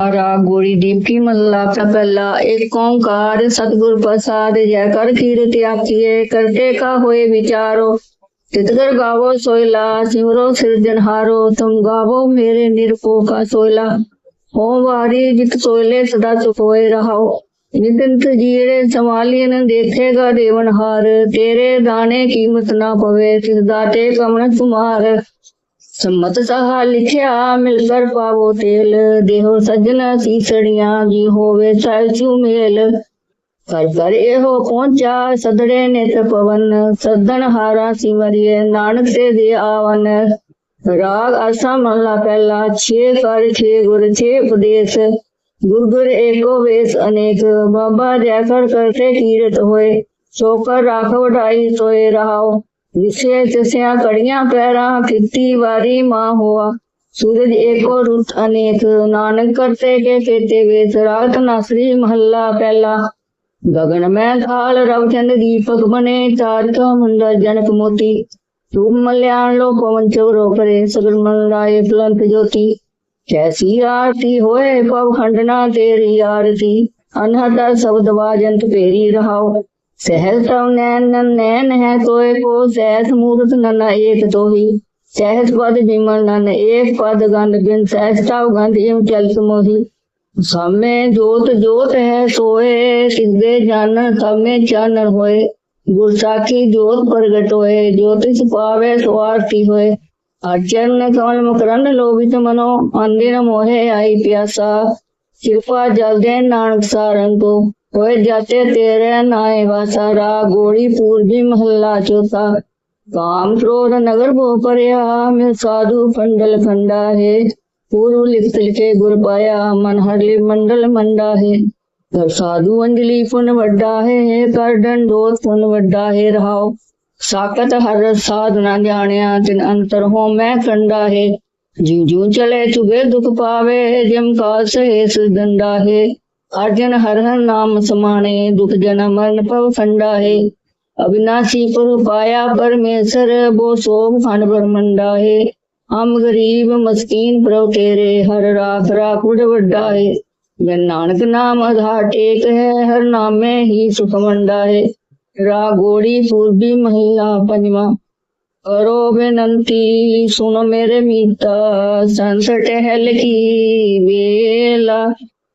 ਰਾਗ ਗੋਰੀ ਦੀਪਕੀ ਮਹੱਲਾ ਪਹਿਲਾ ਏਕ ਓੰਕਾਰ ਸਤਿਗੁਰ ਪ੍ਰਸਾਦ ਜੈ ਕਰ ਕੀਰਤ ਆਖੀਏ ਕਰਤੇ ਕਾ ਹੋਏ ਵਿਚਾਰੋ ਤਿਤਗਰ ਗਾਵੋ ਸੋਇਲਾ, ਸਿਮਰੋ ਸਿਰਜਨਹਾਰੋ ਤੁਮ ਗਾਵੋ ਮੇਰੇ ਨਿਰਪੋ ਕਾ ਸੋਇਲਾ। ਹੋ ਵਾਰੀ ਜਿਤ ਸੋਇਲੇ ਸਦਾ ਸੁਖ ਹੋਏ ਰਹਾਓ, ਨਿਤੰਤ ਜੀਰੇ ਸੰਭਾਲੀਨ ਦੇਖੇਗਾ ਦੇਵਨਹਾਰ ਤੇਰੇ ਦਾਣੇ ਕੀਮਤ ਨਾ ਪਵੇ ਤਿਸ ਦਾਤੇ ਕਮਨ ਤੁਮਾਰ سمت سہا لکھیا مل کر پاو تیل دیہو سجن سیسڑیاں جی ہوے سائچو میل کر کر اے ہو پہنچا صدرے نیت پون صدن ہارا سیوریے نانک سے دے آون راگ آسا ملا پہلا چھے کر چھے گر چھے پدیس گرگر ایکو ویس انیک بابا جے کر کرتے کیرت ہوئے سوکر راکھو ڈائی سوئے رہاؤ ਵਿਸੇ ਤਿਸਿਆ ਕੜੀਆਂ ਪੈਰਾਂ ਕੀਤੀ ਵਾਰੀ ਮਾਂ ਹੋਆ ਸੂਰਜ ਏਕੋ ਰੁੱਤ ਅਨੇਕ ਨਾਨਕ ਕਰਤੇ ਕੇ ਕੇਤੇ ਵੇਸ ਰਾਤ ਨਾਸਰੀ ਮਹੱਲਾ ਪਹਿਲਾ ਗਗਨ ਮੈਂ ਖਾਲ ਰਵ ਚੰਦ ਦੀਪਕ ਬਨੇ ਚਾਰ ਕਾ ਮੁੰਡਾ ਜਨਕ ਮੋਤੀ ਤੂੰ ਮਲਿਆਣ ਲੋ ਪਵਨ ਚਵਰੋ ਪਰੇ ਸਗਲ ਮਨ ਰਾਏ ਪਲੰਤ ਜੋਤੀ ਕੈਸੀ ਆਰਤੀ ਹੋਏ ਪਵ ਖੰਡਨਾ ਤੇਰੀ ਆਰਤੀ ਅਨਹਦ ਸ਼ਬਦ سہل تم نین نین ہے توئے کو سہت مورت نن ایک توہی سہت پد بیمن نن ایک پد گند بن سہجتا گند ایم چل سمو ہی میں جوت جوت ہے سوئے سدھے جانن سب میں چانن ہوئے گرساکی جوت پرگٹ ہوئے جوتس پاوے سوارتی ہوئے اچرن کمل مکرن لوبت منو اندر موہے آئی پیاسا کرپا جل نانک سارن کو ہوئے جاتے تیرے نائے باسارا گوڑی پور بھی محلہ چوتا کام شور نگر بھو پر یہاں میں سادو پندل پندہ ہے۔ پورو لکھ لکھے گر پایا، من ہر لی مندل مندہ ہے۔ گھر سادو انجلی فن وڈا ہے، کر ڈن دوت فن وڈا ہے۔ رہاؤ، ساکت ہر ساد نہ جانیا، تن انتر ہوں میں کندہ ہے۔ جی جوں چلے چگے دکھ پاوے جم کا سہے سجنڈا ہے۔ ارجن ہر ہر نام سما دن مرن پنڈا ہے ابنا سی پرمنڈا ہے ہم گریب مسکینڈا نانک نام ادا ٹیک ہے ہر نام ہی سکھ منڈا ہے را گوڑی پوربی مہیلا پنجم کرو بینتی سن میرے میتا سنسٹ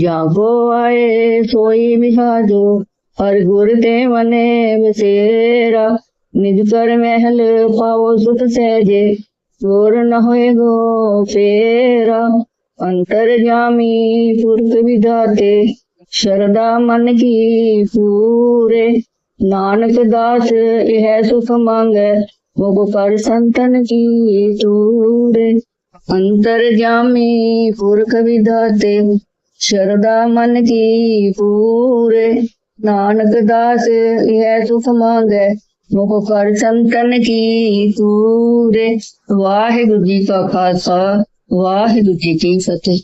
جاگو آئے سوئی بہاجو ہر گرتے منے بسیرا نج کر محل پاؤ ست سہجے چور نہ ہوئے گو پھیرا انتر جامی پورت بداتے شردا من کی پورے۔ نانک داس، یہ سکھ مانگ وہ کر سنتن کی چورے انتر جامی پورکھ بداتے ਸ਼ਰਦਾ ਮਨ ਕੀ ਪੂਰੇ। ਨਾਨਕ ਦਾਸ ਇਹ ਸੁਖ ਮੰਗੇ ਮੁਖ ਕਰ ਸੰਤਨ ਕੀ ਤੂਰੇ। ਵਾਹਿਗੁਰੂ ਜੀ ਕਾ ਖਾਲਸਾ, ਵਾਹਿਗੁਰੂ ਜੀ ਕੀ ਫਤਿਹ।